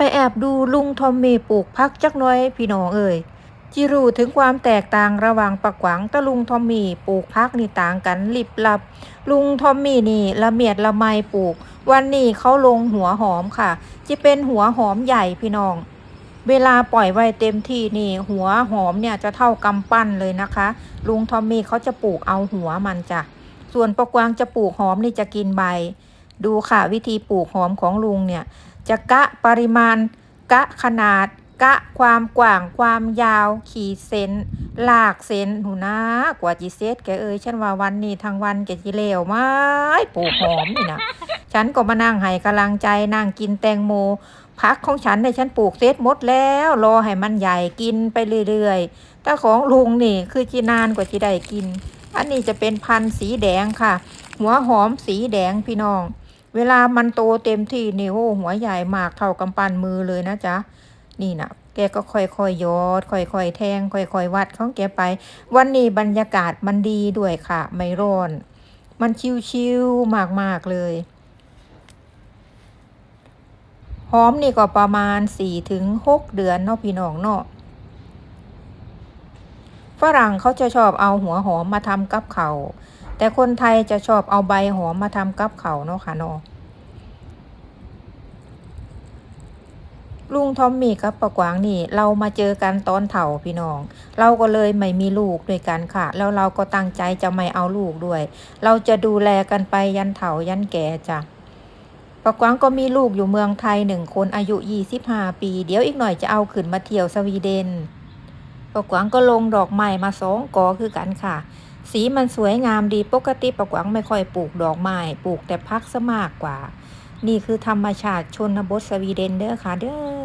ไปแอบดูลุงทอมมี่ปลูกพักจักน้อยพี่น้องเอ่ยจิรู้ถึงความแตกต่างระหว่างปักหวังตะลุงทอมมี่ปลูกพักนี่ต่างกันลิบลับ ลุงทอมมี่นี่ละเมียดละไมปลูก วันนี้เขาลงหัวหอมค่ะ จะเป็นหัวหอมใหญ่พี่น้อง เวลาปล่อยไว้เต็มที่นี่หัวหอมเนี่ยจะเท่ากำปั้นเลยนะคะ ลุงทอมมี่เขาจะปลูกเอาหัวมันจ้ะส่วนปะกวางจะปลูกหอมนี่จะกินใบ ดูค่ะวิธีปลูกหอมของลุงเนี่ย จะกะปริมาณ กะขนาด กะความกว้างความยาว ขีดเซนลากเซนหูนะกว่าจีเซตแกเอ้ยฉันว่าวันนี้ทั้งวันแกจีเลวไม้ปลูกหอมนี่นะฉันก็มานั่งให้กำลังใจนั่งกินแตงโมพักของฉันในยฉันปลูกเซตหมดแล้ว รอให้มันใหญ่กินไปเรื่อยๆแต่ของลุงนี่คือจีนานกว่าจีได้กิน อันนี้จะเป็นพันธุ์สีแดงค่ะ หัวหอมสีแดงพี่น้อง เวลามันโตเต็มที่นี่โอ้หัวใหญ่มากเท่ากำปั้นมือเลยนะจ๊ะ นี่นะแกก็ค่อยๆยอด ค่อยๆแทง ค่อยๆวัดของแกไป วันนี้บรรยากาศมันดีด้วยค่ะ ไม่ร้อน มันชิวๆมากๆเลยหอมนี่ก็ประมาณสี่ถึงหกเดือนเนาะพี่น้องเนาะฝรั่งเขาจะชอบเอาหัวหอมมาทำกับเขา แต่คนไทยจะชอบเอาใบหอมมาทำกับเขาเนาะค่ะเนาะลุงทอมมี่กับปะกวางนี่ เรามาเจอกันตอนเฒ่าพี่น้อง เราก็เลยไม่มีลูกด้วยกันค่ะ แล้วเราก็ตั้งใจจะไม่เอาลูกด้วย เราจะดูแลกันไปยันเฒ่ายันแก่จ้ะปะกวางก็มีลูกอยู่เมืองไทยหนึ่งคนอายุ 25 ปี เดี๋ยวอีกหน่อยจะเอาขึ้นมาเที่ยวสวีเดนปะกวางก็ลงดอกไม้มาสองกอคือกันค่ะ สีมันสวยงามดีปกติปะกวังไม่ค่อยปลูกดอกไม้ปลูกแต่พักซะมากกว่า นี่คือธรรมชาติชนบทสวีเดนเด้อค่ะเด้อ